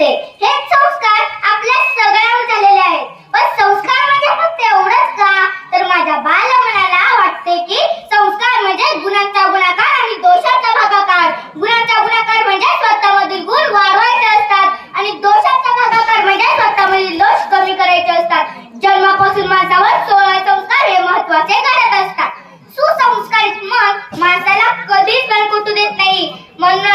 मिळते हे संस्कार आपल्या सगळ्यावर झालेले आहेत. व संस्कार म्हणजे फक्त एवढंच का? तर माझ्या बाल मनाला वाटते की संस्कार म्हणजे गुणांचा गुणाकार आणि दोषांचा भागाकार. गुणांचा गुणाकार म्हणजे स्वतःमधील गुण वाढवायचे असतात आणि दोषांचा भागाकार म्हणजे स्वतःमधील दोष कमी करायचे असतात. जन्मापासून माणसावर सोळा संस्कार हे महत्त्वाचे घडत असतात. सुसंस्कारित मन माणसाला कधीच बळकुटू देत नाही. म्हणून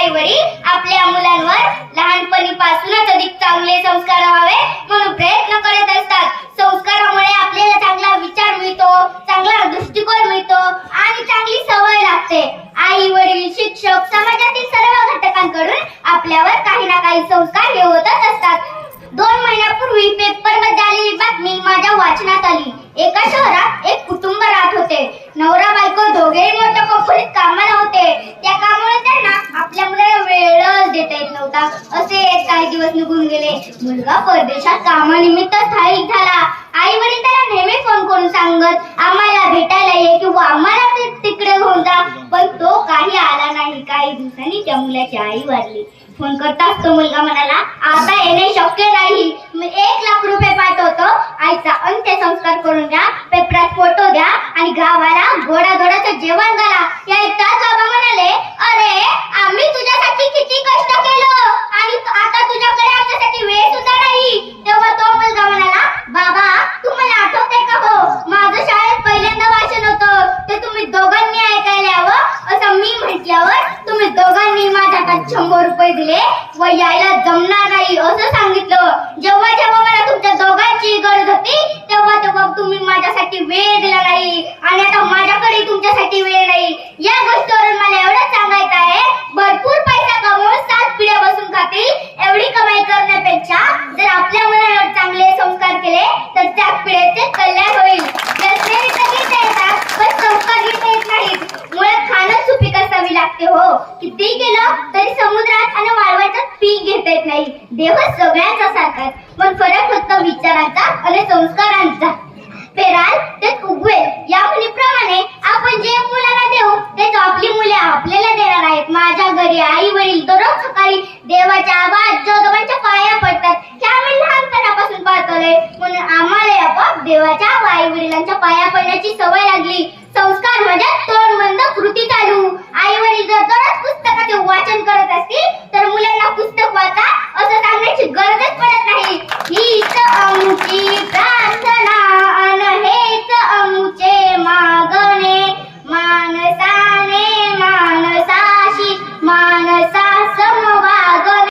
प्रत्येक आई वडील आपल्या मुलांवर लहानपणीपासूनच अधिक चांगले संस्कार व्हावे म्हणून प्रयत्न करत असतात. संस्कारामुळे आपल्याला चांगला विचार मिळतो चांगला दृष्टिकोन मिळतो आणि चांगली सवय लागते. आई वडील शिक्षक समाजातील सर्व घटकांकडून आपल्यावर काही ना काही संस्कार हे होतच असतात. दोन महिन्यापूर्वी पेपरमध्ये आलेली बातमी माझ्या वाचना आली एका शहरात एक कुटुंब राहत होते नवरा बायको दोघेही मोठ्या कंपनीत कामाला होते त्या कामामुळे त्यांना आपल्या मुलाला वेळच देता येत नव्हता असे काही दिवस निघून गेले मुलगा परदेशात कामानिमित्त स्थायिक झाला. आई वडील त्याला नेहमी फोन करून सांगत आम्हाला भेटायला ये किंवा आम्हाला तिकडे घेऊन जा. पण तो काही आला नाही. काही दिवसांनी त्या मुलाची आई वारली. फोन करताच तो मुलगा म्हणाला आता येणे शक्य नाही. मी एक लाख रुपये पाठवतो. आईचा अंत्यसंस्कार करून द्या पेपरात फोटो द्या आणि गावाला गोडा गोडाचं जेवण घाला या ऐकताच बाबा म्हणाले अरे आम्ही तुझ्यासाठी किती कष्ट केलं आणि आता तुझ्याकडे आमच्यासाठी वेळ सुद्धा नाही तेव्हा तो मुलगा म्हणाला बाबा तुम्हाला आठवतंय का हो माझं शाळेत पहिल्यांदा भाषण होतं ते तुम्ही दोघांनी ऐकायला यावं असं मी म्हटल्यावर तुम्ही दोघांनी माझ्या हातात शंभर रुपये दिले व यायला जमणार नाही असं सांगितलं. जेव्हा जेव्हा मला तुमच्या दोघांची गरज होती तेव्हा तेव्हा तुम्ही माझ्यासाठी वेळ दिला नाही आणि आता माझ्याकडे तुमच्यासाठी वेळ नाही. या गोष्ट मला एवढंच सांगायचं आहे भरपूर पैसा कमवून सात पिढ्या बसून खातील एवढी कमाई करण्यापेक्षा जर आपल्या मुलांवर चांगले संस्कार केले तर त्या पिढ्याचे कल्याण होईल रस्ते तर घेता येतात पण संस्कार घेता येत नाहीत मुळे खाणं सुपीक असावी लागते हो कितीही केलं तरी समुद्रात आणि वाळवायचं पीक घेता येत नाही. देव सगळ्यांचा सारखाच पण फरक फक्त विचारांचा आणि संस्कारांचा. पेराल ते उगवेल या मुलीप्रमाणे आपण जे मुलाला देऊ तेच आपली मुले आपल्याला देणार आहेत. माझ्या घरी आई वडील दररोज सकाळी देवाच्या आवाज जोगोबांच्या पाया पडतात. हे आम्ही लहानपणापासून पाहतोय. म्हणून आम्हाला आपोआप देवाच्या आई वडिलांच्या पाया पडण्याची सवय पुस्तकाचे वाचन